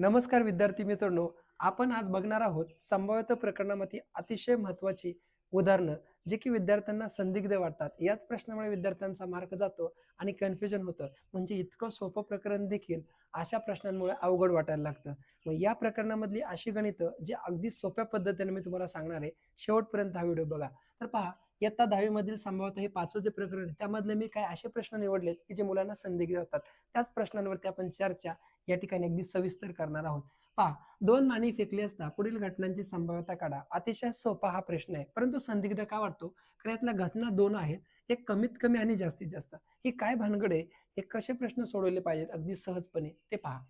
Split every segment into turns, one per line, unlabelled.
नमस्कार विद्यार्थी मित्रांनो आपण आज बघणार आहोत संभाव्यता प्रकरणामध्ये अतिशय महत्त्वाची उदाहरणं जे की विद्यार्थ्यांना संदिग्ध वाटतात. याच प्रश्नामुळे विद्यार्थ्यांचा मार्क जातो आणि कन्फ्युजन होतं. म्हणजे इतकं सोपं प्रकरण देखील अशा प्रश्नांमुळे अवघड वाटायला लागतं. मग या प्रकरणामधली अशी गणितं जी अगदी सोप्या पद्धतीने मी तुम्हाला सांगणार आहे शेवटपर्यंत हा व्हिडिओ बघा. तर पहा इयत्ता दहावीमधील संभाव्यता हे पाचवं जे प्रकरण आहे त्यामधले मी काय असे प्रश्न निवडलेत की जे मुलांना संदिग्ध होतात? त्याच प्रश्नांवरती आपण चर्चा या ठिकाणी अगदी सविस्तर करणार आहोत. पहा दोन नाणी फेकली असता पुढील घटनांची संभाव्यता काढा. अतिशय सोपा हा प्रश्न आहे. परंतु संदिग्ध का वाटतो? कारण यातल्या घटना दोन आहेत. एक कमीत कमी आणि जास्तीत जास्त. ही काय भानगड आहे? हे कसे प्रश्न सोडवले पाहिजेत? अगदी सहजपणे. ते पहा.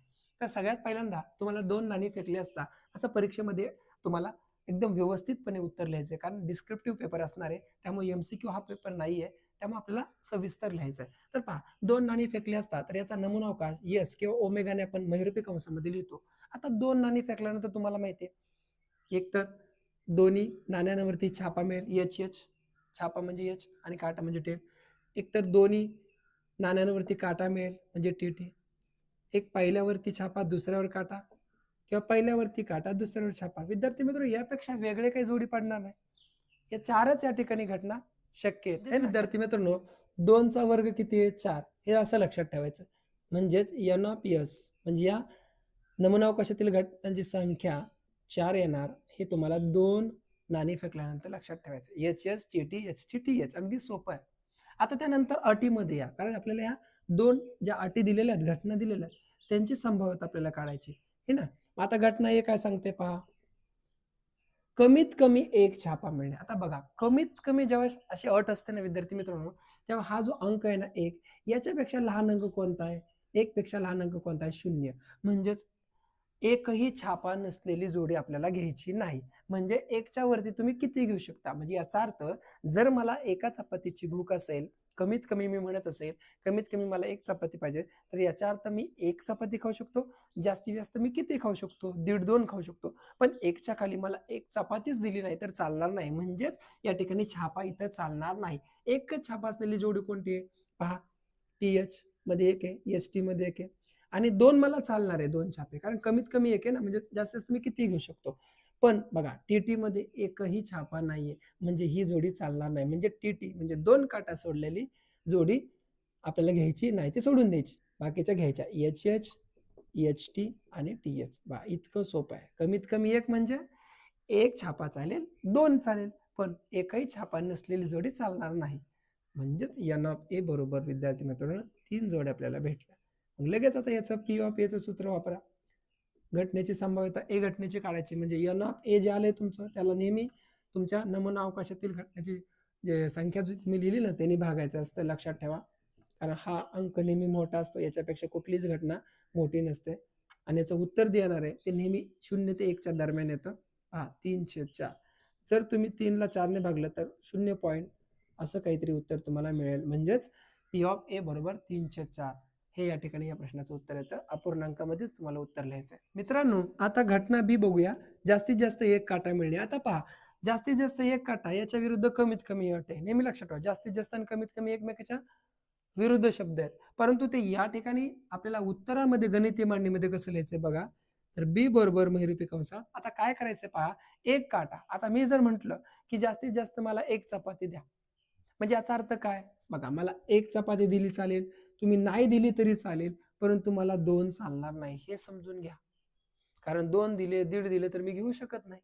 तर सगळ्यात पहिल्यांदा तुम्हाला दोन नाणी फेकली असता असं परीक्षेमध्ये तुम्हाला एकदम व्यवस्थितपणे उत्तर लिहायचं आहे. कारण डिस्क्रिप्टिव्ह पेपर असणार आहे. त्यामुळे एम सी क्यू हा पेपर नाही आहे त्यामुळे आपल्याला सविस्तर लिहायचं आहे तर पहा दोन नाणी फेकली असतात तर याचा नमुना अवकाश यस किंवा ओमेगाने आपण महिरुपी कंसामध्ये लिहितो आता दोन नाणी फेकल्यानंतर तुम्हाला माहिती आहे एक तर दोन्ही नाण्यांवरती छापा मिळेल एच एच छापा म्हणजे एच आणि काटा म्हणजे टेप एक तर दोन्ही नाण्यांवरती काटा मिळेल म्हणजे टी टी एक पहिल्यावरती छापा दुसऱ्यावर काटा किंवा पहिल्यावरती काटा दुसऱ्यावर छापा. विद्यार्थी मित्र यापेक्षा वेगळे काही जोडी पडणार नाही. या चारच या ठिकाणी घटना शक्य आहेत हे विद्यार्थी मित्रांनो दोनचा वर्ग किती आहे? चार. हे असं लक्षात ठेवायचं. म्हणजेच एन ऑफ एस म्हणजे या नमुनावकाशातील घटनांची संख्या चार येणार हे तुम्हाला दोन नाणी फेकल्यानंतर लक्षात ठेवायचं. H S T T H T T H अगदी सोपं आहे. आता त्यानंतर अटीमध्ये या कारण आपल्याला या दोन ज्या अटी दिलेल्या आहेत घटना दिलेल्या आहेत त्यांची संभाव्यता आपल्याला काढायची हे ना? आता घटना हे काय सांगते पहा. कमीत कमी एक छापा मिळणे. आता बघा कमीत कमी ज्यावेळेस अशी अट असते ना विद्यार्थी मित्रांनो तेव्हा हा जो अंक आहे ना एक याच्यापेक्षा लहान अंक कोणता आहे? एक पेक्षा लहान अंक कोणता आहे? शून्य. म्हणजेच एकही छापा नसलेली जोडी आपल्याला घ्यायची नाही. म्हणजे एकच्या वरती तुम्ही किती घेऊ शकता? म्हणजे याचा अर्थ जर मला एका चपातीची भूक असेल कमीत कमी मी म्हणत असेल कमीत कमी मला एक चपाती पाहिजे तर याचा अर्थ मी एक चपाती खाऊ शकतो जास्तीत जास्त मी किती खाऊ शकतो? दीड दोन खाऊ शकतो. पण एकच्या खाली मला एक चपातीच दिली नाही तर चालणार नाही. म्हणजेच या ठिकाणी छापा इथं चालणार नाही. एकच छापा असलेली जोडी कोणती आहे? पहा टी एच मध्ये एक आहे एस टी मध्ये एक आहे. आणि दोन मला चालणार आहे दोन छापे. कारण कमीत कमी एक आहे ना म्हणजे जास्तीत जास्त मी किती घेऊ शकतो. पण बघा टी टीमध्ये एकही छापा नाहीये. म्हणजे ही जोडी चालणार नाही. म्हणजे टी टी म्हणजे दोन काटा सोडलेली जोडी आपल्याला घ्यायची नाही ती सोडून द्यायची. बाकीच्या घ्यायच्या. एच एच एच टी आणि टी एच बा इतकं सोपं आहे. कमीत कमी एक म्हणजे एक छापा चालेल दोन चालेल पण एकही छापा नसलेली जोडी चालणार नाही. म्हणजेच एन ऑफ ए बरोबर विद्यार्थी मित्रांनो तीन जोड्या आपल्याला भेटल्या. मग लगेच आता याचं पी ऑफ एचं सूत्र वापरा. घटनेची संभाव्यता ए घटनेची काढायची. म्हणजे यन ऑफ ए जे आलंय तुमचं त्याला नेहमी तुमच्या नमुना अवकाशातील घटनेची जे संख्या जी तुम्ही लिहिली ना त्यांनी भागायचं असतं लक्षात ठेवा. कारण हा अंक नेहमी मोठा असतो याच्यापेक्षा कुठलीच घटना मोठी नसते. आणि याचं उत्तर देणार आहे ते नेहमी शून्य ते एकच्या दरम्यान येतं. हा तीन चार. जर तुम्ही तीनला चारने भागलं तर शून्य पॉईंट असं काहीतरी उत्तर तुम्हाला मिळेल. म्हणजेच पी ऑफ ए बरोबर तीन चार. हे या ठिकाणी या प्रश्नाचं उत्तर येतं. अपूर्णांकामध्येच तुम्हाला उत्तर लिहायचं आहे मित्रांनो आता घटना बी बघूया. जास्तीत जास्त एक काटा मिळणे. आता पहा जास्तीत जास्त एक काटा याच्या विरुद्ध कमीत कमी अट आहे. नेहमी लक्षात ठेवा जास्तीत जास्त आणि कमीत कमी एकमेकाच्या विरुद्ध शब्द आहेत. परंतु ते या ठिकाणी आपल्याला उत्तरामध्ये गणिती मांडणीमध्ये कसं लिहायचंय बघा. तर बी बरोबर महिरुपी कंसात आता काय करायचं पहा एक काटा. आता मी जर म्हंटल की जास्तीत जास्त मला एक चपाती द्या. म्हणजे याचा अर्थ काय? बघा मला एक चपाती दिली चालेल. तुम्ही नाही दिली तरी चालेल परंतु मला दोन चालणार नाही हे समजून घ्या. कारण दोन दिले दीड दिले तर मी घेऊ शकत नाही.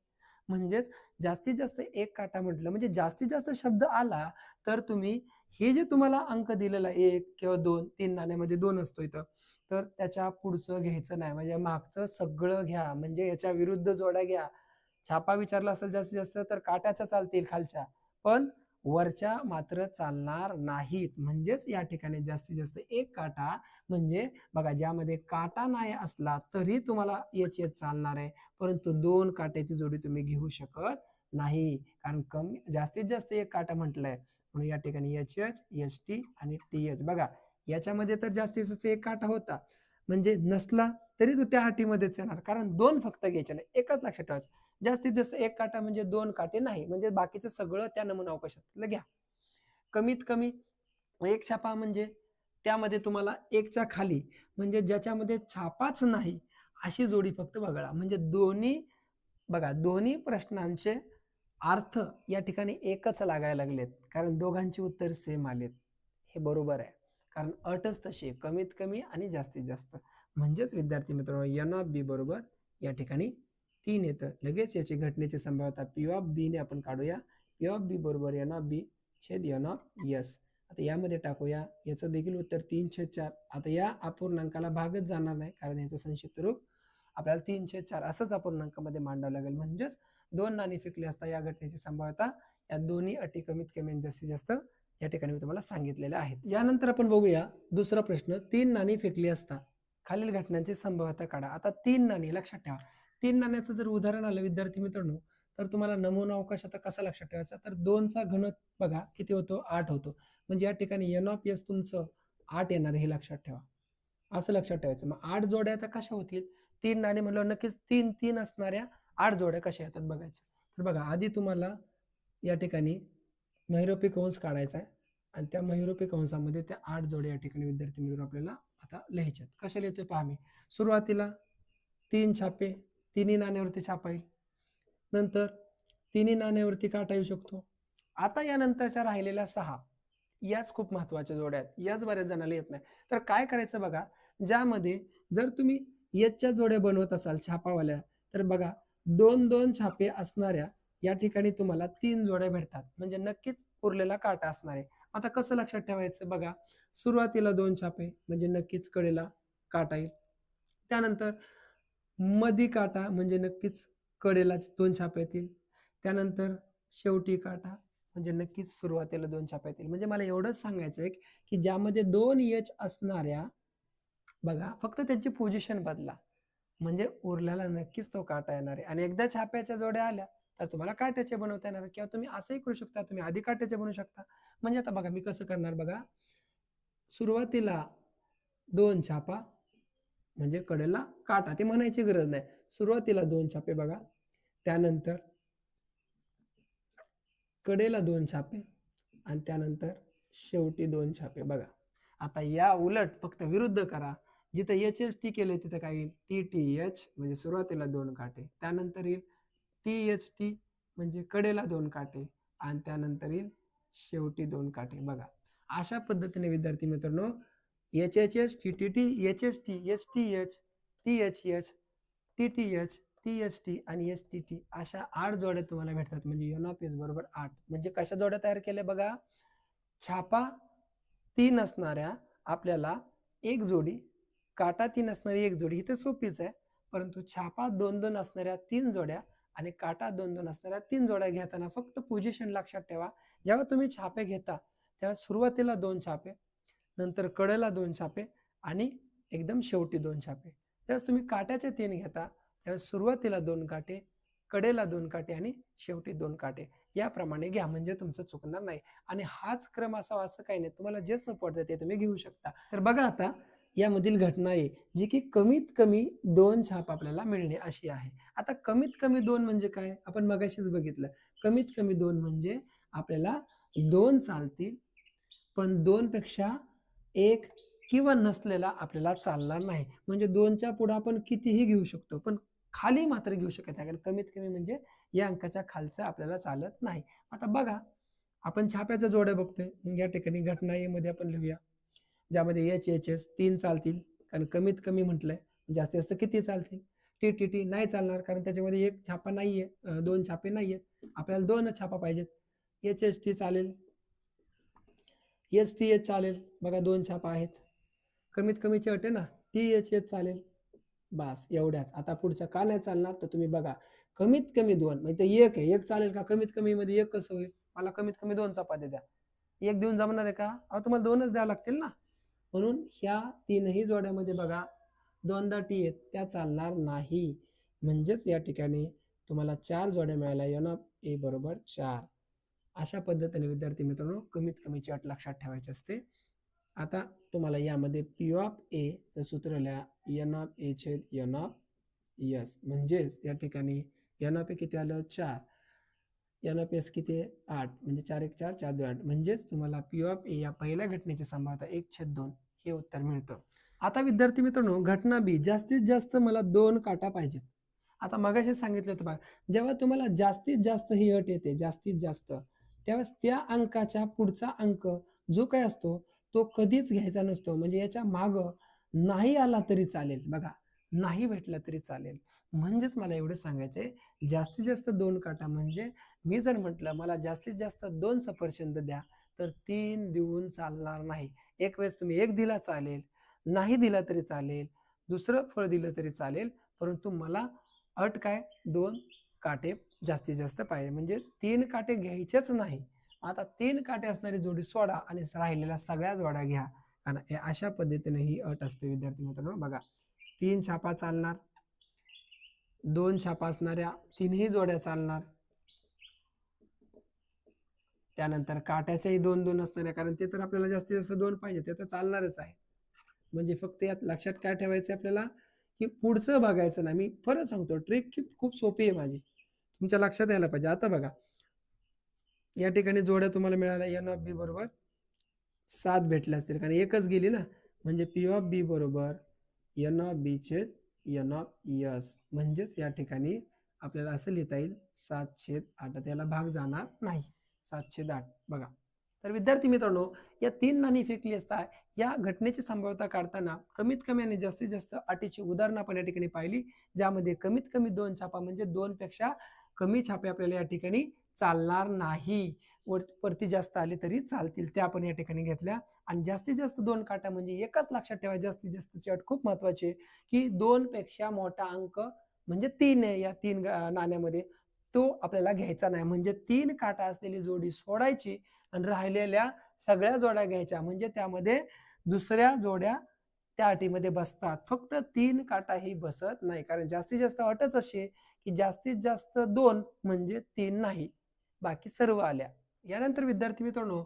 म्हणजेच जास्तीत जास्त एक काटा म्हटलं म्हणजे जास्तीत जास्त शब्द आला तर तुम्ही हे जे तुम्हाला अंक दिलेला एक किंवा दोन तीन नाण्यामध्ये दोन असतो इथं तर त्याच्या पुढचं घ्यायचं नाही. म्हणजे मागचं सगळं घ्या म्हणजे याच्या विरुद्ध जोड्या घ्या. छापा विचारला असेल जास्तीत जास्त तर काट्याच्या चालतील खालच्या. पण वरच्या मात्र चालणार नाहीत. म्हणजेच या ठिकाणी जास्तीत जास्त एक काटा म्हणजे बघा ज्यामध्ये काटा नाही असला तरी तुम्हाला एच एच चालणार आहे. परंतु दोन काट्याची जोडी तुम्ही घेऊ शकत नाही. कारण कमी जास्तीत जास्त एक काटा म्हटलंय. म्हणून या ठिकाणी एच एच एस टी आणि टी एच बघा याच्यामध्ये तर जास्तीत जास्त एक काटा होता. म्हणजे नसला तरी तो त्या अटीमध्येच येणार. कारण दोन फक्त घ्यायचे नाही. एकच लक्षात ठेवायचं. जास्तीत जास्त एक काटा म्हणजे दोन काटे नाही म्हणजे बाकीचं सगळं त्या नमुना अवकाशातलं घ्या. कमीत कमी एक छापा म्हणजे त्यामध्ये तुम्हाला एकच्या खाली म्हणजे ज्याच्यामध्ये छापाच नाही अशी जोडी फक्त वगळा. म्हणजे दोन्ही बघा दोन्ही प्रश्नांचे अर्थ या ठिकाणी एकच लागायला लागलेत. कारण दोघांची उत्तर सेम आलेत. हे बरोबर आहे. कारण अटच तशी कमीत कमी आणि जास्तीत जास्त. म्हणजेच विद्यार्थी मित्रांनो एन ऑफ बी बरोबर या ठिकाणी तीन येतं. लगेच याची घटनेची संभाव्यता पी ऑफ बीने आपण काढूया. पी ऑफ बी बरोबर एन ऑफ बी छेद एन ऑफ यस आता यामध्ये टाकूया. याचं देखील उत्तर तीन छेद चार. आता या अपूर्णांकाला भागच जाणार नाही कारण याचं संक्षिप्त रूप आपल्याला तीन छेद चार असंच अपूर्णांकामध्ये मांडावं लागेल. म्हणजेच दोन नाणी फेकली असता या घटनेची संभाव्यता या दोन्ही अटी कमीत कमी जास्तीत जास्त या ठिकाणी मी तुम्हाला सांगितलेल्या आहेत. यानंतर आपण बघूया दुसरा प्रश्न. तीन नाणी फेकली असता खालील घटनांची संभाव्यता काढा. आता तीन नाणी लक्षात ठेवा. तीन नाण्याचं जर उदाहरण आलं विद्यार्थी मित्रांनो तर तुम्हाला नमुना अवकाश आता कसा लक्षात ठेवायचा? तर दोनचा घन बघा किती होतो? आठ होतो. म्हणजे या ठिकाणी एन ऑफ एस तुमचं आठ येणार हे लक्षात ठेवा. असं लक्षात ठेवायचं. मग आठ जोड्या आता कशा होतील? तीन नाणे म्हणल्यावर नक्कीच तीन तीन असणाऱ्या आठ जोड्या कशा येतात बघायचं. तर बघा आधी तुम्हाला या ठिकाणी महिरोपी कंस काढायचा आहे. आणि त्या महिरोपी कंसामध्ये त्या आठ जोड्या या ठिकाणी विद्यार्थी मित्र आपल्याला आता लिहायच्यात कशा लिहितोय पहा मी सुरुवातीला तीन छापे तिन्ही नाण्यावरती छापा येईल. नंतर तिन्ही नाण्यावरती काटा येऊ शकतो. आता या नंतरच्या राहिलेल्या सहा याच खूप महत्त्वाच्या जोड्या आहेत. याच बऱ्याच जणांना येत नाही. तर काय करायचं बघा ज्यामध्ये जर तुम्ही येतच्या जोड्या बनवत असाल छापावाल्या तर बघा दोन दोन छापे असणाऱ्या या ठिकाणी तुम्हाला तीन जोड्या भेटतात. म्हणजे नक्कीच उरलेला काटा असणार आहे. आता कसं लक्षात ठेवायचं बघा सुरुवातीला दोन छापे म्हणजे नक्कीच कडेला काटा येईल. त्यानंतर मधी काटा म्हणजे नक्कीच कडेला दोन छापे येतील. त्यानंतर शेवटी काटा म्हणजे नक्कीच सुरुवातीला दोन छापे येतील. म्हणजे मला एवढंच सांगायचं आहे की ज्यामध्ये दोन यच असणाऱ्या बघा फक्त त्यांची पोझिशन बदला. म्हणजे उरल्याला नक्कीच तो काटा येणार आहे. आणि एकदा छाप्याच्या जोड्या आल्या तर तुम्हाला काट्याचे बनवता येणार. किंवा तुम्ही असंही करू शकता तुम्ही आधी काट्याचे बनवू शकता. म्हणजे आता बघा मी कसं करणार बघा? सुरुवातीला दोन छापा म्हणजे कडेला काटा ते म्हणायची गरज नाही. सुरुवातीला दोन छापे बघा. त्यानंतर कडेला दोन छापे आणि त्यानंतर शेवटी दोन छापे बघा. आता या उलट फक्त विरुद्ध करा. जिथं एच एच टी केले तिथं काय येईल टी टी एच म्हणजे सुरुवातीला दोन काटे. त्यानंतर येईल टी एच टी म्हणजे कडेला दोन काटे आणि त्यानंतर येईल शेवटी दोन काटे. बघा. अशा पद्धतीने विद्यार्थी मित्रांनो H H H T T T H H T S T H T H H T T H T S T आणि एस टी टी अशा आठ जोड्या तुम्हाला भेटतात. म्हणजे युन ऑफ एस बरोबर आठ. म्हणजे कशा जोड्या तयार केल्या बघा? छापा तीन असणाऱ्या आपल्याला एक जोडी काटा तीन असणारी एक जोडी. ही तर सोपीच आहे. परंतु छापा दोन दोन असणाऱ्या तीन जोड्या आणि काटा दोन दोन असणाऱ्या तीन जोड्या घेताना फक्त पोझिशन लक्षात ठेवा. जेव्हा तुम्ही छापे घेता तेव्हा सुरुवातीला दोन छापे नंतर कडेला दोन छापे आणि एकदम शेवटी दोन छापे. त्यावेळेस तुम्ही काट्याचे तीन घेता त्यावेळेस सुरुवातीला दोन काटे कडेला दोन काटे आणि शेवटी दोन काटे. याप्रमाणे घ्या म्हणजे तुमचं चुकणार नाही. आणि हाच क्रम असावा असं काही नाही. तुम्हाला जे सपोर्ट ते तुम्ही घेऊ शकता. तर बघा आता यामधील घटना आहे जी की कमीत कमी दोन छाप आपल्याला मिळणे अशी आहे. आता कमीत कमी दोन म्हणजे काय? आपण मगाशीच बघितलं. कमीत कमी दोन म्हणजे आपल्याला दोन चालतील पण दोनपेक्षा एक किंवा नसलेला आपल्याला चालणार नाही. म्हणजे दोनच्या पुढे आपण कितीही घेऊ शकतो पण खाली मात्र घेऊ शकत नाही. कारण कमीत कमी म्हणजे या अंकाच्या खालचं आपल्याला चालत नाही. आता बघा आपण छाप्याच्या जोड्या बघतोय. मग या ठिकाणी घटना मध्ये आपण लिहूया. ज्यामध्ये एच एच एस तीन चालतील. कारण कमीत कमी म्हटलंय. जास्तीत जास्त किती चालतील? टी टी टी नाही चालणार. कारण त्याच्यामध्ये एक छापा नाहीये. दोन छापे नाहीयेत. आपल्याला दोनच छापा पाहिजेत. एच एस टी चालेल. एच टी एच चालेल. बघा दोन छापा आहेत. कमीत कमीची अट आहे ना टी एच एच चालेल. बस एवढ्याच. आता पुढच्या का नाही चालणार तर तुम्ही बघा. कमीत कमी दोन. म्हणजे एक आहे. एक चालेल का? कमीत कमी मध्ये एक कसं होईल? मला कमीत कमी दोन चपात्या द्या. एक देऊन जमणार आहे का? अहो तुम्हाला दोनच द्यावं लागतील ना. म्हणून ह्या तीनही जोड्यामध्ये बघा दोनदा टी आहेत. त्या चालणार नाही. म्हणजेच या ठिकाणी तुम्हाला चार जोड्या मिळाल्या. एन ऑफ ए बरोबर चार. अशा पद्धतीने विद्यार्थी मित्रांनो कमीत कमीची अट लक्षात ठेवायची असते. आता तुम्हाला यामध्ये पी ऑफ ए चं सूत्र लिहा. एन ऑफ ए छेद एन ऑफ यस म्हणजेच या ठिकाणी एन ऑफ ए किती आलं? चार. एन ऑफ एस किती? आहे आठ. म्हणजे चार एक चार चार दोन आठ. म्हणजेच तुम्हाला पी ऑफ ए या पहिल्या घटनेची संभाव्यता एक छेद दोन हे उत्तर मिळतं. आता विद्यार्थी मित्रांनो घटना बी जास्तीत जास्त मला दोन काटा पाहिजेत. आता मगाशी सांगितलं होतं बघा जेव्हा तुम्हाला जास्तीत जास्त ही अट येते जास्तीत जास्त त्यावेळेस त्या अंकाच्या पुढचा अंक जो काय असतो तो कधीच घ्यायचा नसतो. म्हणजे याच्या माग नाही आला तरी चालेल. बघा नाही भेटला तरी चालेल. म्हणजेच मला एवढं सांगायचं आहे जास्तीत जास्त दोन काटा म्हणजे मी जर म्हटलं मला जास्तीत जास्त दोन सफरचंद द्या तर तीन देऊन चालणार नाही. एक वेळेस तुम्ही एक दिला चालेल नाही दिला तरी चालेल दुसरं फळ दिलं तरी चालेल परंतु मला अट काय? दोन काटे जास्तीत जास्त पाहिजे. म्हणजे तीन काटे घ्यायचेच नाही. आता तीन काटे असणारी जोडी सोडा आणि राहिलेल्या सगळ्या जोड्या घ्या. कारण हे अशा पद्धतीने ही अट असते विद्यार्थी मित्रांनो. बघा तीन छापा चालणार. दोन छापा असणाऱ्या तीनही जोड्या चालणार. त्यानंतर काट्याच्याही दोन दोन असणाऱ्या कारण ते तर आपल्याला जास्तीत जास्त दोन पाहिजे. ते तर चालणारच आहे. म्हणजे फक्त यात लक्षात काय ठेवायचं आपल्याला की पुढचं बघायचं नाही. मी परत सांगतो. ट्रिक खूप सोपी आहे माझी. तुमच्या लक्षात यायला पाहिजे. आता बघा. या ठिकाणी जोड्या तुम्हाला मिळाल्या. एन ऑफ बी बरोबर सात भेटल्या असतील. कारण एकच गेली ना. म्हणजे पी ऑफ बी बरोबर एन ऑफ बी छेद एन ऑफ यस म्हणजेच या ठिकाणी आपल्याला असं लिहिता येईल सात छेद आठ. त्याला भाग जाणार नाही. सात छेद आठ. बघा. तर विद्यार्थी मित्रांनो या तीन नाणी फेकली असता या घटनेची संभाव्यता काढताना कमीत कमी आणि जास्तीत जास्त अटीची उदाहरणं आपण या ठिकाणी पाहिली ज्यामध्ये कमीत कमी दोन छापा म्हणजे दोन पेक्षा कमी छापे आपल्याला या ठिकाणी चालणार नाही. वर वरती जास्त आले तरी चालतील. त्या आपण या ठिकाणी घेतल्या. आणि जास्तीत जास्त दोन काटा म्हणजे एकच लक्षात ठेवा जास्तीत जास्तची अट खूप महत्वाची आहे की दोन पेक्षा मोठा अंक म्हणजे तीन आहे या तीन नाण्यामध्ये. तो आपल्याला घ्यायचा नाही. म्हणजे तीन काटा असलेली जोडी सोडायची आणि राहिलेल्या सगळ्या जोड्या घ्यायच्या. म्हणजे त्यामध्ये दुसऱ्या जोड्या त्या अटीमध्ये बसतात. फक्त तीन काटाही बसत नाही. कारण जास्तीत जास्त अटच अशी आहे की जास्तीत जास्त दोन म्हणजे तीन नाही. बाकी सर्व आल्या. यानंतर विद्यार्थी मित्रांनो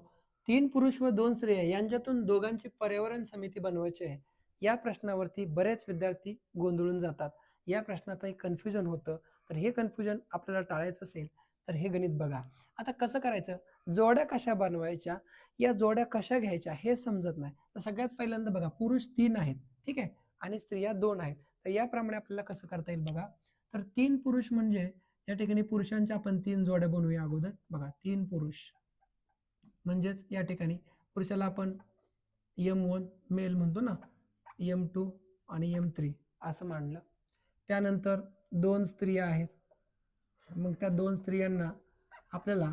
तीन पुरुष व दोन स्त्रिया यांच्यातून दोघांची पर्यावरण समिती बनवायची आहे. या प्रश्नावरती बरेच विद्यार्थी गोंधळून जातात. या प्रश्नातही कन्फ्युजन होतं. तर हे कन्फ्युजन आपल्याला टाळायचं असेल तर हे गणित बघा. आता कसं करायचं? जोड्या कशा बनवायच्या? या जोड्या कशा घ्यायच्या हे समजत नाही. तर सगळ्यात पहिल्यांदा बघा पुरुष तीन आहेत. ठीक आहे? आणि स्त्रिया दोन आहेत. तर याप्रमाणे आपल्याला कसं करता येईल बघा? तर तीन पुरुष म्हणजे या ठिकाणी पुरुषांच्या आपण तीन जोड्या बनवूया अगोदर. बघा तीन पुरुष. म्हणजेच या ठिकाणी पुरुषाला आपण यम वन मेल म्हणतो ना यम टू आणि यम थ्री असं मांडलं. त्यानंतर दोन स्त्रिया आहेत. मग त्या दोन स्त्रियांना आपल्याला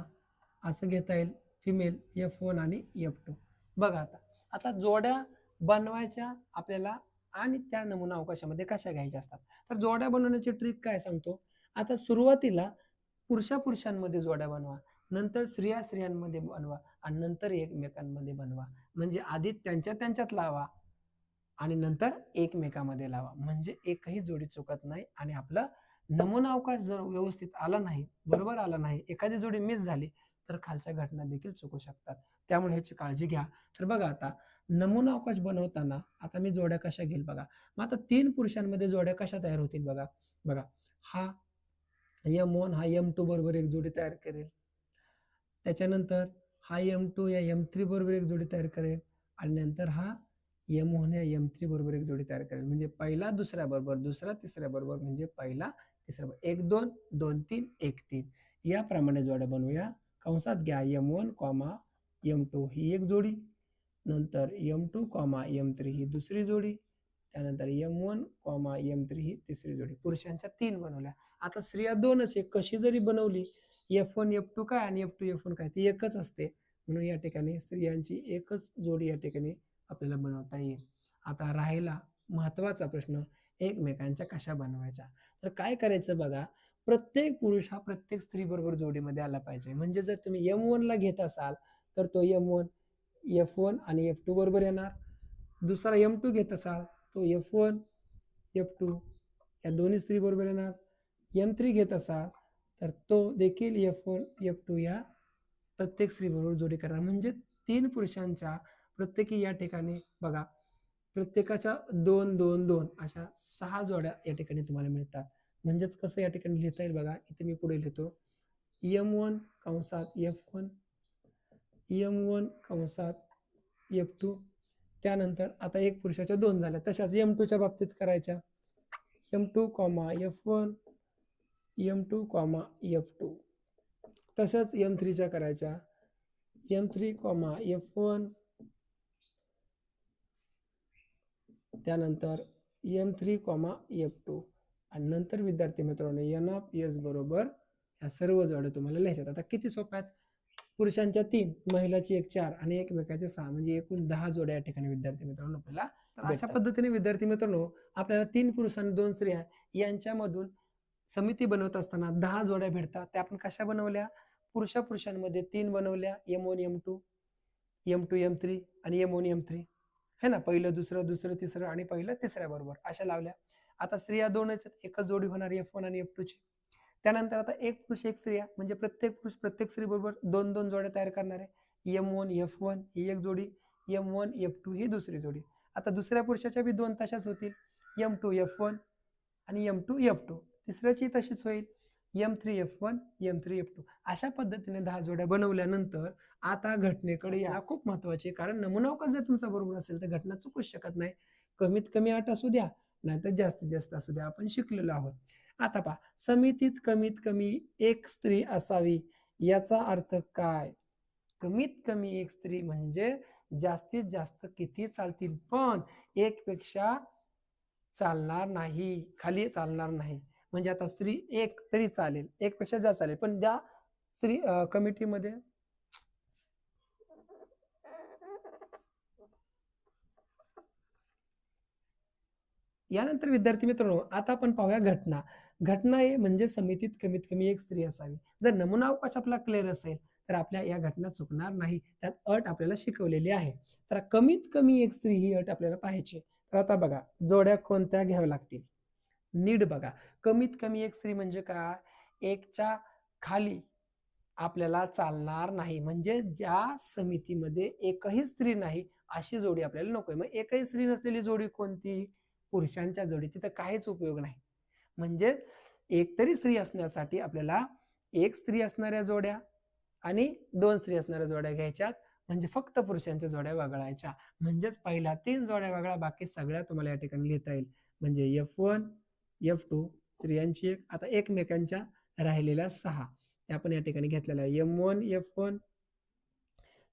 असं घेता येईल फिमेल एफ वन आणि एफ टू बघा आता. आता जोड्या बनवायच्या आपल्याला आणि त्या नमुना अवकाशामध्ये कशा घ्यायच्या असतात? तर जोड्या बनवण्याची ट्रिक काय सांगतो? आता सुरुवातीला पुरुषा पुरुषांमध्ये जोड्या बनवा नंतर स्त्रिया स्त्रियांमध्ये बनवा आणि नंतर एकमेकांमध्ये बनवा. म्हणजे आधी त्यांच्या त्यांच्यात लावा आणि नंतर एकमेकामध्ये लावा. म्हणजे एकही जोडी चुकत नाही आणि आपला नमुना अवकाश जर व्यवस्थित आला नाही बरोबर आला नाही एखादी जोडी मिस झाली तर खालच्या घटना देखील चुकू शकतात. त्यामुळे ह्याची काळजी घ्या. तर बघा आता नमुना अवकाश बनवताना आता मी जोड्या कशा घेईल बघा. मग आता तीन पुरुषांमध्ये जोड्या कशा तयार होतील बघा. बघा हा यम वन हा यम टू बरोबर एक जोडी तयार करेल. त्याच्यानंतर हा यम टू या यम थ्री बरोबर एक जोडी तयार करेल. आणि नंतर हा यम वन या यम थ्री बरोबर एक जोडी तयार करेल. म्हणजे पहिला दुसऱ्या बरोबर दुसरा तिसऱ्या बरोबर म्हणजे पहिला तिसरा बरोबर. एक दोन दोन तीन एक तीन. याप्रमाणे जोड्या बनवूया. कंसात घ्या M one comma M two ही एक जोडी नंतर M two comma M three ही दुसरी जोडी त्यानंतर M one comma M three ही तिसरी जोडी. पुरुषांच्या तीन बनवल्या. आता स्त्रिया दोनच आहे. कशी जरी बनवली एफ वन एफ टू काय आणि एफ टू एफ वन काय ती एकच असते. म्हणून या ठिकाणी स्त्रियांची एकच जोडी या ठिकाणी आपल्याला बनवता येईल. आता राहिला महत्त्वाचा प्रश्न एकमेकांच्या कशा बनवायच्या? तर काय करायचं बघा प्रत्येक पुरुष हा प्रत्येक स्त्री बरोबर जोडीमध्ये आला पाहिजे. म्हणजे जर तुम्ही यम वनला घेत असाल तर तो यम वन एफ वन आणि एफ टू बरोबर येणार. दुसरा यम टू घेत असाल तो एफ वन एफ टू या दोन्ही स्त्री बरोबर येणार. एम थ्री घेत असाल तर तो देखील एफ वन एफ टू या प्रत्येक स्त्रीबरोबर जोडी करणार. म्हणजे तीन पुरुषांच्या प्रत्येकी या ठिकाणी बघा प्रत्येकाच्या दोन दोन दोन अशा सहा जोड्या या ठिकाणी तुम्हाला मिळतात. म्हणजेच कसं या ठिकाणी लिहिता येईल बघा इथे मी पुढे लिहितो. यम वन कंसात एफ वन यम वन कंसात एफ टू. त्यानंतर आता एक पुरुषाच्या दोन झाल्या. तशाच एम टूच्या बाबतीत करायच्या. M two comma F one M two comma F two तसंच एम थ्रीच्या करायच्या. M three comma F one त्यानंतर M three comma F two आणि नंतर विद्यार्थी मित्रांनो एन ऑफ एस बरोबर ह्या सर्व जोड्या तुम्हाला लिहायच्यात आता किती सोप्या आहेत? पुरुषांच्या तीन महिलाची एक चार आणि एकमेकाचे सहा म्हणजे एकूण दहा जोड्या या ठिकाणी विद्यार्थी मित्रांनो आपल्याला तर अशा. पद्धतीने विद्यार्थी मित्रांनो आपल्याला तीन पुरुष आणि दोन स्त्रिया यांच्यामधून समिती बनवत असताना दहा जोड्या भेटतात. त्या आपण कशा बनवल्या? पुरुषा पुरुषांमध्ये तीन बनवल्या M one M two M two M three आणि एम वन एम थ्री है ना? पहिलं दुसरं दुसरं तिसरं आणि पहिलं तिसऱ्या बरोबर अशा लावल्या. आता स्त्रिया दोनच एकच जोडी होणार एफ वन आणि एफ टूची त्यानंतर आता एक पुरुष एक स्त्रिया. म्हणजे प्रत्येक पुरुष प्रत्येक स्त्री बरोबर दोन दोन जोड्या तयार करणार आहे. एम वन एफ वन ही एक जोडी. एम वन एफ टू ही दुसरी जोडी. आता दुसऱ्या पुरुषाच्या बी दोन तशाच होतील. एम टू एफ वन आणि एम टू एफ टू तिसऱ्याची तशीच होईल. M three F one M three F two अशा पद्धतीने दहा जोड्या बनवल्यानंतर आता घटनेकडे या. खूप महत्वाची कारण नमुनावकाश जर तुमचा बरोबर असेल तर घटना चुकूच शकत नाही. कमीत कमी आठ असू द्या नाहीतर जास्तीत जास्त असू द्या. आपण शिकलेलो आहोत. आता पहा समितीत कमीत कमी एक स्त्री असावी याचा अर्थ काय? कमीत कमी एक स्त्री म्हणजे जास्तीत जास्त किती चालतील? पण एक पेक्षा चालणार नाही खाली चालणार नाही. म्हणजे आता स्त्री एक तरी चालेल एक पेक्षा जास्त चालेल. पण ज्या स्त्री कमिटीमध्ये? यानंतर विद्यार्थी मित्रांनो आता आपण पाहूया घटना. घटना आहे म्हणजे समितीत कमीत कमी एक स्त्री असावी. जर नमुना अवकाश आपला क्लिअर असेल तर आपल्या या घटना चुकणार नाही. त्यात अट आपल्याला शिकवलेली आहे. तर कमीत कमी एक स्त्री ही अट आपल्याला पाहायची तर आता बघा जोड्या कोणत्या घ्याव्या लागतील? नीट बघा. कमीत कमी एक स्त्री म्हणजे काय एकच्या खाली आपल्याला चालणार नाही. म्हणजे ज्या समितीमध्ये एकही स्त्री नाही अशी जोडी आपल्याला नकोय. मग एकही स्त्री नसलेली जोडी कोणती? पुरुषांच्या जोडी तिथं काहीच उपयोग नाही. म्हणजे एकतरी स्त्री असण्यासाठी आपल्याला एक स्त्री असणाऱ्या जोड्या आणि दोन स्त्री असणाऱ्या जोड्या घ्यायच्यात. म्हणजे फक्त पुरुषांच्या जोड्या वगळायच्या. म्हणजेच पहिल्या तीन जोड्या वगळा बाकी सगळ्या तुम्हाला या ठिकाणी लिहिता येईल. म्हणजे एफ वन एफ टू स्त्रियांची एक आता एकमेकांच्या राहिलेल्या सहा. त्या आपण या ठिकाणी घेतलेल्या एम वन एफ वन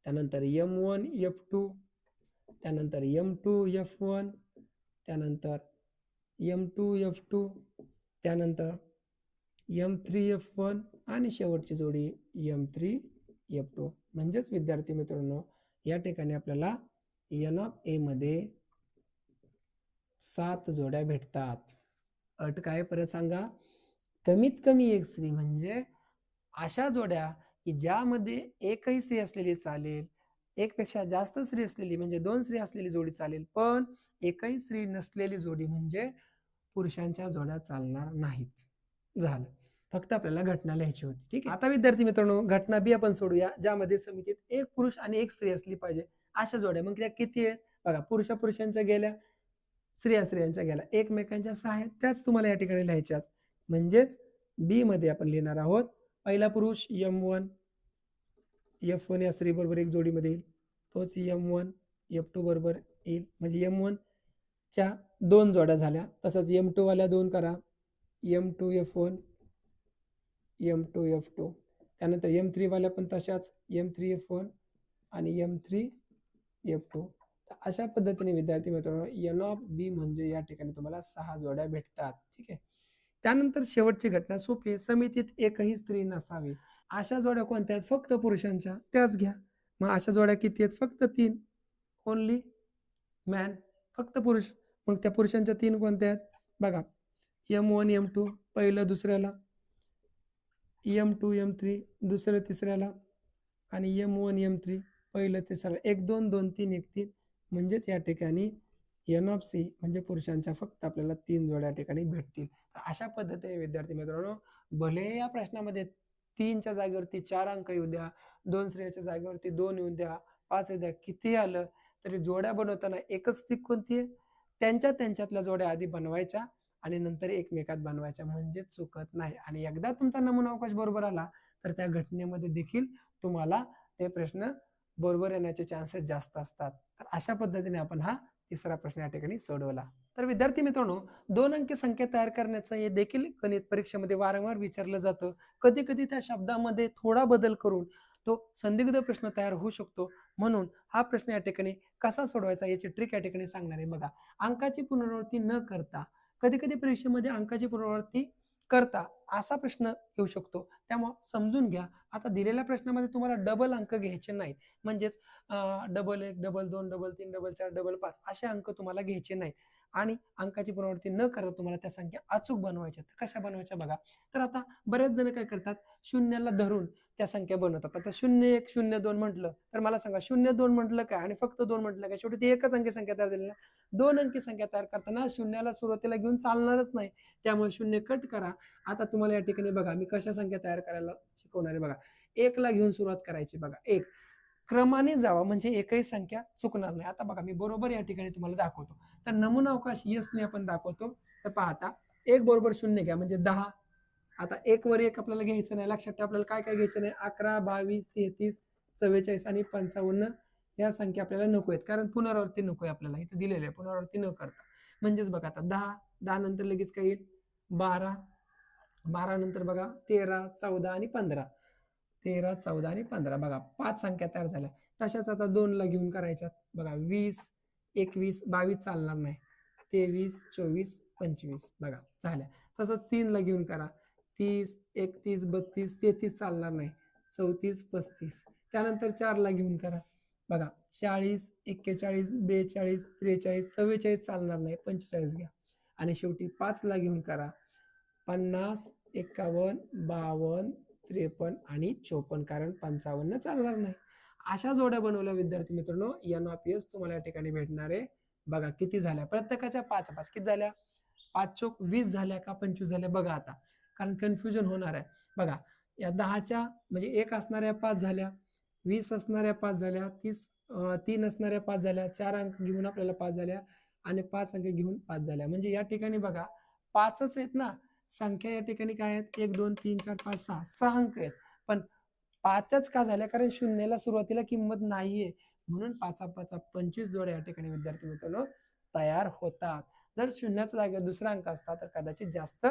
त्यानंतर एम वन एफ टू त्यानंतर एम टू एफ वन त्यानंतर एम टू एफ टू त्यानंतर यम थ्री एफ वन आणि शेवटची जोडी यम थ्री एफ टू म्हणजेच विद्यार्थी मित्रांनो या ठिकाणी आपल्याला एन ऑफ एमध्ये सात जोड्या भेटतात. अट काय परत सांगा? कमीत कमी एक स्त्री म्हणजे अशा जोड्या की ज्यामध्ये एकही स्त्री असलेली चालेल एकपेक्षा जास्त स्त्री असलेली म्हणजे दोन स्त्री असलेली जोडी चालेल पण एकही स्त्री नसलेली जोडी म्हणजे पुरुषांच्या जोड्या चालणार नाहीत. झालं. फक्त आपल्याला घटना लिहायची होती. ठीक आहे? आता विद्यार्थी मित्रांनो घटना बी आपण सोडूया ज्यामध्ये समितीत एक पुरुष आणि एक स्त्री असली पाहिजे. अशा जोड्या. मग त्या किती आहेत? बघा पुरुषा पुरुषांच्या गेल्या स्त्रिया स्त्रियांच्या गेल्या. एकमेकांच्या सहा आहेत. त्याच तुम्हाला या ठिकाणी लिहायच्यात. म्हणजेच बी मध्ये आपण लिहिणार आहोत पहिला पुरुष यम वन एफ वन या स्त्री बरोबर एक जोडीमध्ये येईल. तोच यम वन एफ टू बरोबर येईल. म्हणजे यम वन च्या दोन जोड्या झाल्या. तसंच एम टू वाल्या दोन करा. M two F one M two F two त्यानंतर एम थ्री वाल्या पण तशाच. एम थ्री एफ वन आणि एम थ्री एफ टू तर अशा पद्धतीने विद्यार्थी मित्रांनो एन ऑफ बी म्हणजे या ठिकाणी तुम्हाला सहा जोड्या भेटतात. ठीक आहे? त्यानंतर शेवटची घटना सोपी आहे. समितीत एकही स्त्री नसावी. अशा जोड्या कोणत्या आहेत? फक्त पुरुषांच्या. त्याच घ्या. मग अशा जोड्या किती आहेत? फक्त तीन. ओनली मॅन फक्त पुरुष. मग त्या पुरुषांच्या तीन कोणत्या आहेत? बघा एम वन एम टू पहिलं दुसऱ्याला. एम टू एम थ्री दुसरं तिसऱ्याला. आणि एम वन एम थ्री पहिलं तिसऱ्याला. एक दोन दोन तीन एक तीन. म्हणजेच या ठिकाणी एन ऑफ सी म्हणजे पुरुषांच्या फक्त आपल्याला तीन जोड्या या ठिकाणी भेटतील. अशा पद्धतीने विद्यार्थी मित्रांनो भले या प्रश्नामध्ये तीनच्या जागेवरती चार अंक येऊ द्या दोन स्त्रियाच्या जागेवरती दोन येऊ द्या पाच येऊ द्या किती आलं तरी जोड्या बनवताना एकच स्टिक कोणती आहे? त्यांच्या त्यांच्यातल्या जोड्या आधी बनवायच्या आणि नंतर एकमेकात बनवायच्या. म्हणजे चुकत नाही. आणि एकदा तुमचा नमुना अवकाश बरोबर आला तर त्या घटनेमध्ये देखील तुम्हाला ते प्रश्न बरोबर येण्याचे चान्सेस जास्त असतात. तर अशा पद्धतीने आपण हा तिसरा प्रश्न या ठिकाणी सोडवला. तर विद्यार्थी मित्रांनो दोन अंकी संख्या तयार करण्याचं हे देखील गणित परीक्षेमध्ये वारंवार विचारलं जातं. कधी कधी त्या शब्दामध्ये थोडा बदल करून तो संदिग्ध प्रश्न तयार होऊ शकतो. म्हणून हा प्रश्न या ठिकाणी कसा सोडवायचा याची ट्रिक या ठिकाणी सांगणार आहे. बघा अंकाची पुनरावृत्ती न करता कधी कधी परीक्षेमध्ये अंकाची पुनरावृत्ती करता असा प्रश्न येऊ शकतो. त्यामुळं समजून घ्या. आता दिलेल्या प्रश्नामध्ये तुम्हाला डबल अंक घ्यायचे नाहीत. म्हणजेच डबल एक डबल दोन डबल तीन डबल चार डबल पाच असे अंक तुम्हाला घ्यायचे नाहीत. आणि अंकाची पुनरावृत्ती न करता तुम्हाला त्या संख्या अचूक बनवायच्या तर कशा बनवायच्या बघा? तर आता बरेच जण काय करतात? शून्याला धरून त्या संख्या बनवतात. आता शून्य एक शून्य दोन म्हटलं तर मला सांगा शून्य दोन म्हटलं काय? आणि फक्त दोन म्हटलं काय? शेवटी ती एकच अंकी संख्या तयार झाली ना? दोन अंकी संख्या तयार करताना शून्याला सुरुवातीला घेऊन चालणारच नाही. त्यामुळे शून्य कट करा. आता तुम्हाला या ठिकाणी बघा मी कशा संख्या तयार करायला शिकवणार आहे बघा? एकला घेऊन सुरुवात करायची बघा. एक. क्रमाने जावा म्हणजे एकही संख्या चुकणार नाही. आता बघा मी बरोबर या ठिकाणी तुम्हाला दाखवतो. तर नमुना अवकाश यसने आपण दाखवतो. तर पाहता एक बरोबर शून्य घ्या म्हणजे दहा. आता एक वर एक आपल्याला घ्यायचं नाही. लक्षात ठेवा आपल्याला काय काय घ्यायचं नाही? अकरा बावीस तेहतीस चव्वेचाळीस आणि पंचावन्न या संख्या आपल्याला नको आहेत. कारण पुनरावृत्ती नको आहे आपल्याला. इथे दिलेलं आहे पुनरावृत्ती न करता. म्हणजेच बघा आता दहा दहा नंतर लगेच काय येईल? बारा. बारा नंतर बघा तेरा चौदा आणि पंधरा. तेरा चौदा आणि पंधरा. बघा पाच संख्या तयार झाल्या. तशाच आता दोनला घेऊन करायच्यात. बघा वीस एकवीस बावीस चालणार नाही. तेवीस चोवीस पंचवीस. बघा झाल्या. तसंच तीनला घेऊन करा. तीस एकतीस बत्तीस तेहतीस चालणार नाही. चौतीस पस्तीस. त्यानंतर चारला घेऊन करा. बघा चाळीस एक्केचाळीस बेचाळीस त्रेचाळीस चव्वेचाळीस चालणार नाही. पंचेचाळीस घ्या. आणि शेवटी पाचला घेऊन करा. पन्नास एकावन्न बावन्न त्रेपन्न आणि चोपन्न कारण पंचावन्न चालणार नाही. अशा जोड्या बनवल्या विद्यार्थी मित्रांनो एन ऑफ एस तुम्हाला या ठिकाणी भेटणार आहे. बघा किती झाल्या? प्रत्येकाच्या पाच पाच किती झाल्या? पाच चोक वीस झाल्या का पंचवीस झाल्या? बघा आता. कारण कन्फ्युजन होणार आहे. बघा या दहाच्या म्हणजे एक असणाऱ्या पाच झाल्या वीस असणाऱ्या पाच झाल्या तीस तीन असणाऱ्या पाच झाल्या चार अंक घेऊन आपल्याला पाच झाल्या आणि पाच अंक घेऊन पाच झाल्या. म्हणजे या ठिकाणी बघा पाचच आहेत ना? संख्या या ठिकाणी काय आहेत? एक दोन तीन चार पाच सहा. सहा अंक आहेत. पण पाचच का झाल्या? कारण शून्याला सुरुवातीला किंमत नाहीये. म्हणून पाचा पाचा पंचवीस जोड्या या ठिकाणी विद्यार्थी मित्रांनो तयार होतात. जर शून्याचा जागेवर दुसरा अंक असता तर कदाचित जास्त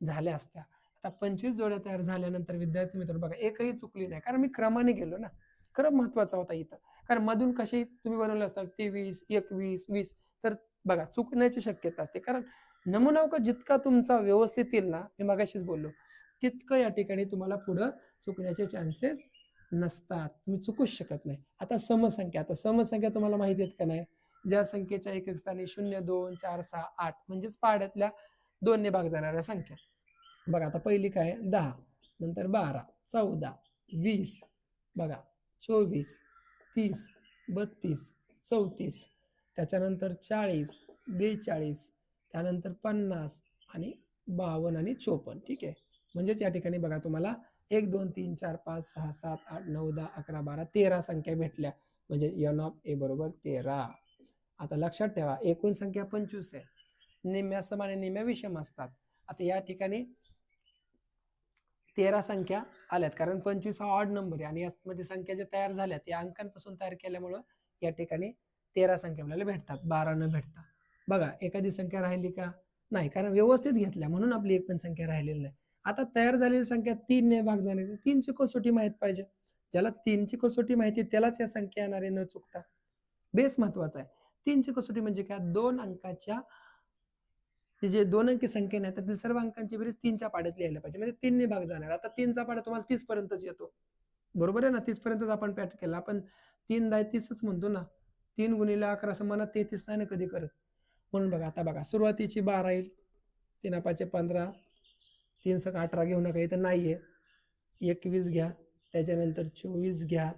झाल्या असत्या. आता पंचवीस जोड्या तयार झाल्यानंतर विद्यार्थी मित्रांनो बघा एकही चुकली नाही. कारण मी क्रमाने गेलो ना. क्रम महत्त्वाचा होता इथं. कारण मधून कसे तुम्ही बनवले असतात तेवीस एकवीस वीस. तर बघा चुकण्याची शक्यता असते. कारण नमुनावक जितका तुमचा व्यवस्थित येईल ना मी मागाशीच बोललो तितकं या ठिकाणी तुम्हाला पुढं चुकण्याचे चान्सेस नसतात. तुम्ही चुकूच शकत नाही. आता समसंख्या आता समसंख्या तुम्हाला माहिती आहेत का नाही? ज्या संख्येच्या एक स्थानी शून्य दोन चार सहा आठ म्हणजेच पाड्यातल्या दोनने भाग जाणाऱ्या संख्या. बघा आता पहिली काय दहा नंतर बारा चौदा वीस बघा चोवीस तीस बत्तीस चौतीस त्याच्यानंतर चाळीस बेचाळीस त्यानंतर पन्नास आणि बावन्न आणि चोपन्न ठीक आहे? म्हणजेच या ठिकाणी बघा तुम्हाला एक दोन तीन चार पाच सहा सात आठ नऊ दहा अकरा बारा तेरा संख्या भेटल्या. म्हणजे यन ऑफ ए बरोबर तेरा. आता लक्षात ठेवा एकूण संख्या पंचवीस आहे. निम्म्या समान निम्या निम्म्या विषम असतात. आता या ठिकाणी तेरा संख्या आल्यात कारण पंचवीस हा ऑड नंबर आहे आणि यामध्ये संख्या ज्या तयार झाल्यात या अंकांपासून तयार केल्यामुळं या ठिकाणी तेरा संख्या आपल्याला भेटतात बारा न भेटतात बघा एखादी संख्या राहिली का? नाही कारण व्यवस्थित घेतल्या म्हणून आपली एक पण संख्या राहिलेली नाही. आता तयार झालेली संख्या तीनने भाग जाणारी तीनची कसोटी माहीत पाहिजे. ज्याला तीनची कसोटी माहिती त्यालाच या संख्या येणारे न चुकता. बेस महत्त्वाचा आहे. तीनची कसोटी म्हणजे काय? दोन अंकाच्या जे दोन अंकी संख्येने आहे त्यातील सर्व अंकांची बेरीज तीनच्या पाड्यात लिहायला पाहिजे. म्हणजे तीनने भाग जाणार. आता तीनचा पाडा तुम्हाला तीस पर्यंतच येतो. बरोबर आहे ना? तीस पर्यंतच आपण पॅट केला. आपण तीन दाय तीसच म्हणतो ना? तीन गुणिले अकरा असं मनात तेहतीस नाही ना कधी करत? म्हणून बघा? आता बघा सुरुवातीची बारा येईल. तीन पाचे पंधरा. तीन सक अठरा घेऊ नका इथं नाही आहे एकवीस घ्या त्याच्यानंतर चोवीस घ्या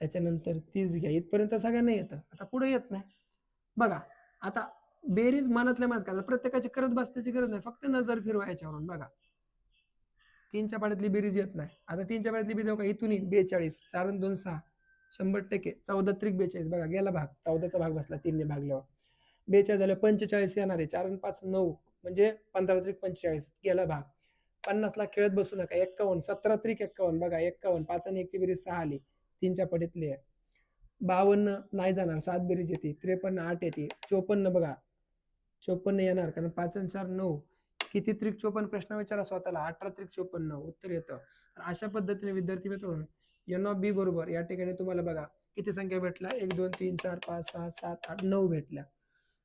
त्याच्यानंतर तीस घ्या. इथपर्यंत सगळ्यांना येतं. आता पुढे येत नाही. बघा आता बेरीज मनातल्या मनात करायला प्रत्येकाची करत बसण्याची गरज नाही. फक्त नजर फिरवा याच्यावरून. बघा. तीनच्या पाड्यातली बेरीज येत नाही. आता तीनच्या पाड्यातली बेरीज बघा इथून येईल. बेचाळीस चार दोन सहा. शंभर टक्के. चौदा त्रिक बेचाळीस. बघा गेला भाग. चौदाचा भाग बसला तीनने भागल्यावर. बेचाळीस झालं पंचेचाळीस येणार आहे. चार आणि पाच नऊ. म्हणजे पंधरा त्रिक पंचेचाळीस गेला भाग. पन्नासला खेळत बसू नका. एक्कावन्न सतरा त्रिक एक्कावन्न. बघा एक्कावन्न. पाच आणि एकची बेरीज सहा आली. तीनच्या पटीतली आहे बावन्न नाही जाणार. सात बेरीज येते. त्रेपन्न आठ येते. चोपन्न बघा. चोपन्न येणार. कारण पाच आणि चार नऊ. किती त्रिक चोपन्न? प्रश्न विचारा स्वतःला. अठरा त्रिक चोपन्न उत्तर येतं. अशा पद्धतीने विद्यार्थी मित्रांनो एन ऑफ बी बरोबर या ठिकाणी तुम्हाला बघा किती संख्या भेटल्या? एक दोन तीन चार पाच सहा सात आठ नऊ भेटल्या.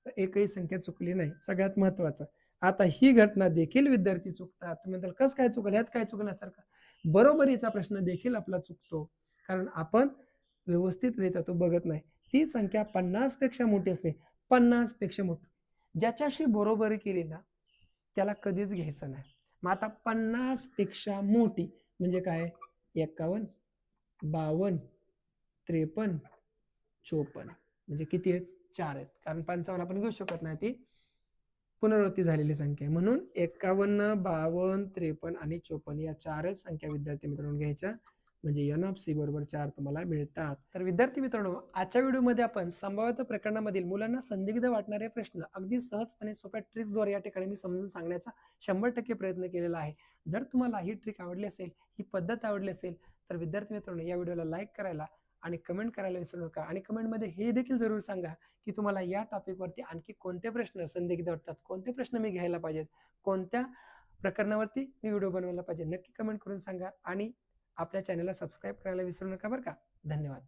तर एकही संख्या चुकली नाही. सगळ्यात महत्वाचं आता ही घटना देखील विद्यार्थी चुकतात. तुम्ही तर कसं काय चुकलं? ह्यात काय चुकण्यासारखं बरोबरीचा प्रश्न देखील आपला चुकतो. कारण आपण व्यवस्थितरित्या तो बघत नाही. ती संख्या पन्नासपेक्षा मोठी असते. पन्नासपेक्षा मोठी. ज्याच्याशी बरोबरी केली ना त्याला कधीच घ्यायचं नाही. मग आता पन्नासपेक्षा मोठी म्हणजे काय? एक्कावन्न बावन्न त्रेपन्न चोपन्न. म्हणजे किती आहेत? चार आहेत. कारण पंचावन्न आपण घेऊ शकत नाही ती. पुनरावृत्ती झालेली संख्या आहे. म्हणून एकावन्न बावन्न त्रेपन्न आणि चोपन्न या चारच संख्या विद्यार्थी मित्रांनो घ्यायच्या. म्हणजे एन ऑफ सी बरोबर चार तुम्हाला मिळतात. तर विद्यार्थी मित्रांनो आजच्या व्हिडिओमध्ये आपण संभाव्यता प्रकरणामधील मुलांना संदिग्ध वाटणारे प्रश्न अगदी सहजपणे सोप्या ट्रिक्सद्वारे या ठिकाणी मी समजून सांगण्याचा शंभर टक्के प्रयत्न केलेला आहे. जर तुम्हाला ही ट्रिक आवडली असेल ही पद्धत आवडली असेल तर विद्यार्थी मित्रांनो या व्हिडिओला लाईक करायला आणि कमेंट करायला विसरू नका. आणि कमेंटमध्ये हे देखील जरूर सांगा की तुम्हाला या टॉपिकवरती आणखी कोणते प्रश्न संदिग्ध वाटतात? कोणते प्रश्न मी घ्यायला पाहिजेत? कोणत्या प्रकरणावरती मी व्हिडिओ बनवायला पाहिजे? नक्की कमेंट करून सांगा आणि आपल्या चॅनलला सबस्क्राईब करायला विसरू नका बरं का? धन्यवाद.